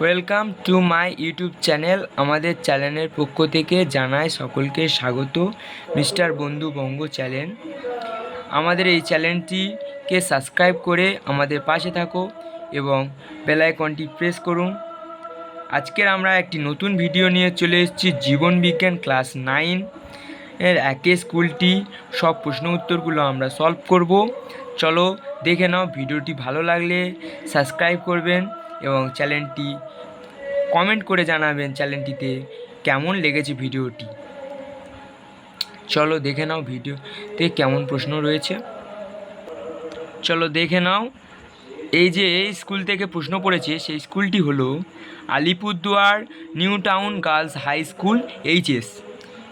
Welcome to my YouTube channel আমাদের চ্যানেলের পক্ষ থেকে জানাই সকলকে স্বাগত, মিস্টার বন্ধু বঙ্গ চ্যানেল। আমাদের এই চ্যানেলটিকে সাবস্ক্রাইব করে আমাদের পাশে থাকো এবং বেল আইকনটি প্রেস করুন। আজকের আমরা একটি নতুন ভিডিও নিয়ে চলে এসেছি, জীবন বিজ্ঞান ক্লাস নাইন এর একে স্কুলটি। সব প্রশ্ন উত্তরগুলো আমরা সলভ করব। চলো দেখে নাও, ভিডিওটি ভালো লাগলে সাবস্ক্রাইব করবেন। এবং চ্যানেলটি কমেন্ট করে জানাবেন চ্যানেলটিতে কেমন লেগেছে ভিডিওটি। চলো দেখে নাও ভিডিওতে কেমন প্রশ্ন রয়েছে। চলো দেখে নাও। এই যে এই স্কুল থেকে প্রশ্ন পড়েছে, সেই স্কুলটি হলো Alipurduar new town girls high school HS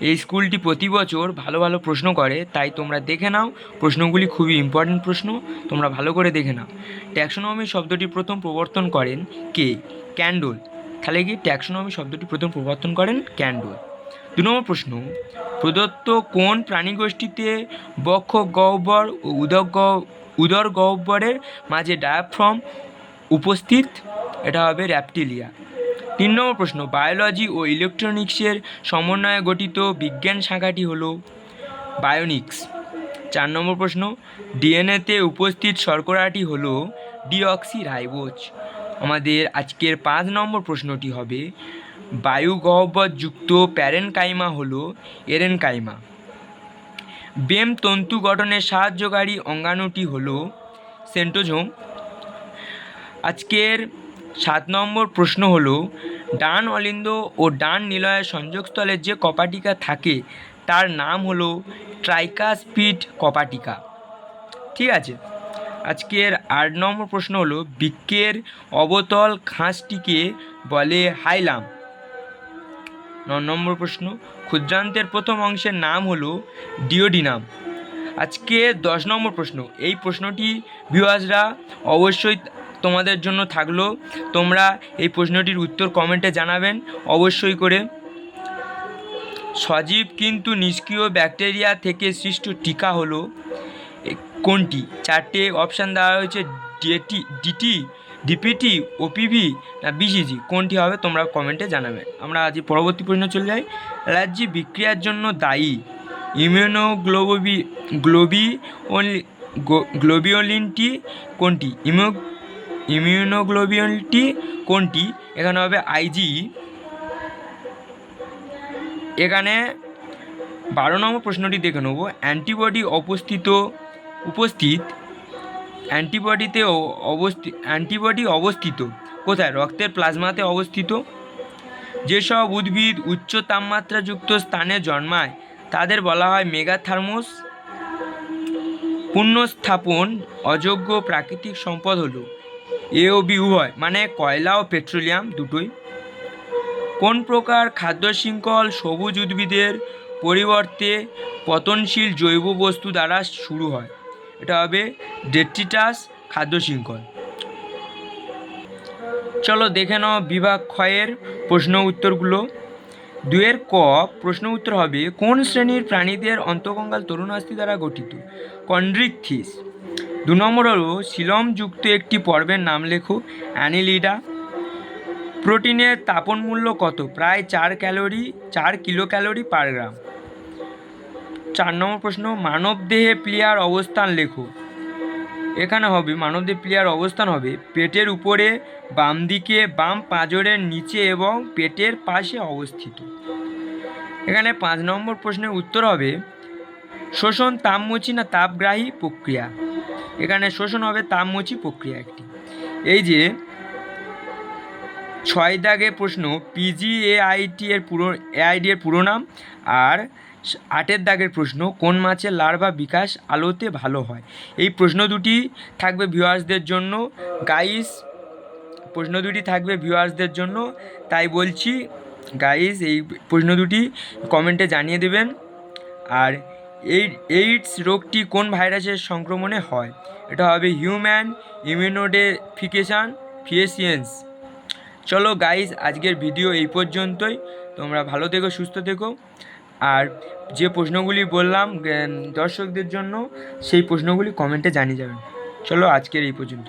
এই স্কুলটি প্রতি বছর ভালো ভালো প্রশ্ন করে, তাই তোমরা দেখে নাও। প্রশ্নগুলি খুবই ইম্পর্টেন্ট প্রশ্ন, তোমরা ভালো করে দেখে নাও। ট্যাক্সোনমি শব্দটি প্রথম প্রবর্তন করেন কে? ক্যান্ডল। তাহলে কি ট্যাক্সোনমি শব্দটি প্রথম প্রবর্তন করেন ক্যান্ডল। দু নম্বর প্রশ্ন, প্রদত্ত কোন প্রাণীগোষ্ঠীতে বক্ষ গহ্বর ও উদক উদর গহ্বরের মাঝে ডায়াফ্রম উপস্থিত? এটা হবে র্যাপটিলিয়া তিন নম্বর প্রশ্ন বায়োলজি ও ইলেকট্রনিক্সের সমন্বয়ে গঠিত বিজ্ঞান শাখাটি হলো বায়োনিক্স চার নম্বর প্রশ্ন ডিএনএতে উপস্থিত শর্করাটি হল ডিঅক্সি রাইবোজ আমাদের আজকের পাঁচ নম্বর প্রশ্নটি হবে বায়ু গহ্বরযুক্ত প্যারেনকাইমা হলো এরেনকাইমা। বেম তন্তু গঠনের সাহায্যকারী অঙ্গাণুটি হল সেন্টোজোম আজকের সাত নম্বর প্রশ্ন হলো ডান অলিন্দ ও ডান নিলয়ের সংযোগস্থলে যে কপাটিকা থাকে, তার নাম হলো ট্রাইকাস্পিড কপাটিকা। ঠিক আছে? আজকের আট নম্বর প্রশ্ন হলো, বৃক্কের অবতল ঘাসটিকে বলে হাইলাম। ন নম্বর প্রশ্ন, ক্ষুদ্রান্তের প্রথম অংশের নাম হলো ডিওডিনাম। আজকে দশ নম্বর প্রশ্ন, এই প্রশ্নটি ভিউয়ার্সরা অবশ্যই তোমাদের জন্য থাকল। তোমরা এই প্রশ্নটির উত্তর কমেন্টে জানাবেন। অবশ্যই করে। সজীব কিন্তু নিষ্ক্রিয় ব্যাকটেরিয়া থেকে সৃষ্ট টিকা হলো। কোনটি? চারটে অপশান দেওয়া হয়েছে ডিএটি ডিটি ডিপিটি ওপিভি না বিসিজি কোনটি হবে তোমরা কমেন্টে জানাবে। আমরা আজ পরবর্তী প্রশ্ন চলে যাই। অ্যালার্জি বিক্রিয়ার জন্য দায়ী। ইমিউনোগ্লোবি, গ্লোবি গ্লোবিওলিনটি কোনটি? ইমিউ ইমিউনোগ্লোবিওলিনটি কোনটি? এখানে হবে আইজি এখানে বারো নম্বর প্রশ্নটি দেখে নেব। অ্যান্টিবডি উপস্থিত উপস্থিত, অ্যান্টিবডিতে অবস্থিত অ্যান্টিবডি অবস্থিত। কোথায়? রক্তের প্লাজমাতে অবস্থিত। যেসব উদ্ভিদ উচ্চ তাপমাত্রাযুক্ত স্থানে জন্মায়, তাদের বলা হয় মেগাথার্মোস। পুনঃস্থাপন অযোগ্য প্রাকৃতিক সম্পদ হলো। এ ও বি উভয় মানে কয়লা ও পেট্রোলিয়াম দুটোই। কোন প্রকার খাদ্য শৃঙ্খল সবুজ উদ্ভিদের পরিবর্তে পতনশীল জৈব বস্তু দ্বারা শুরু হয়? এটা হবে ডেট্রিটাস খাদ্য শৃঙ্খল। চলো দেখে নাও বিভাগ ক্ষয়ের প্রশ্ন উত্তরগুলো। দুয়ের ক, প্রশ্ন উত্তর হবে, কোন শ্রেণির প্রাণীদের অন্তকঙ্গাল তরুণাস্থি দ্বারা গঠিত? কন্ড্রিকথিস দু নম্বর হলো শিলমযুক্ত একটি পর্বের নাম লেখো, অ্যানিলিডা। প্রোটিনের তাপন মূল্য কত? প্রায় চার ক্যালোরি, চার কিলো ক্যালোরি পার গ্রাম। চার নম্বর প্রশ্ন, মানবদেহে প্লেয়ার অবস্থান লেখো। এখানে হবে, মানবদেহ প্লেয়ার অবস্থান হবে পেটের উপরে, বাম দিকে, বাম পাঁজরের নিচে এবং পেটের পাশে অবস্থিত। এখানে পাঁচ নম্বর প্রশ্নের উত্তর হবে, শোষণ তাপমুচি না তাপগ্রাহী প্রক্রিয়া? এখানে শোষণ হবে তাপমুচি প্রক্রিয়া একটি। এই যে, ছয় দাগে প্রশ্ন পিজি এআইটি এর পুরো এআইডি এর পুরো নাম, আর আটের দাগের প্রশ্ন, কোন মাছের লার্ভা বিকাশ আলোতে ভালো হয়? এই প্রশ্ন দুটি থাকবে ভিউয়ার্সদের জন্য, গাইস, প্রশ্ন দুটি থাকবে ভিউয়ার্সদের জন্য, তাই বলছি, গাইস, এই প্রশ্ন দুটি কমেন্টে জানিয়ে দেবেন, আর এই এইডস রোগটি কোন ভাইরাসের সংক্রমণে হয়? এটা হবে হিউম্যান ইমিউনোডেফিকেশান ফিয়েসিয়েন্স চলো গাইস আজকের ভিডিও এই পর্যন্তই। তোমরা ভালো থেকো, সুস্থ থেকো। আর যে প্রশ্নগুলি বললাম দর্শকদের জন্য, সেই প্রশ্নগুলি কমেন্টে জানিয়ে যাবেন। চলো আজকের এই পর্যন্ত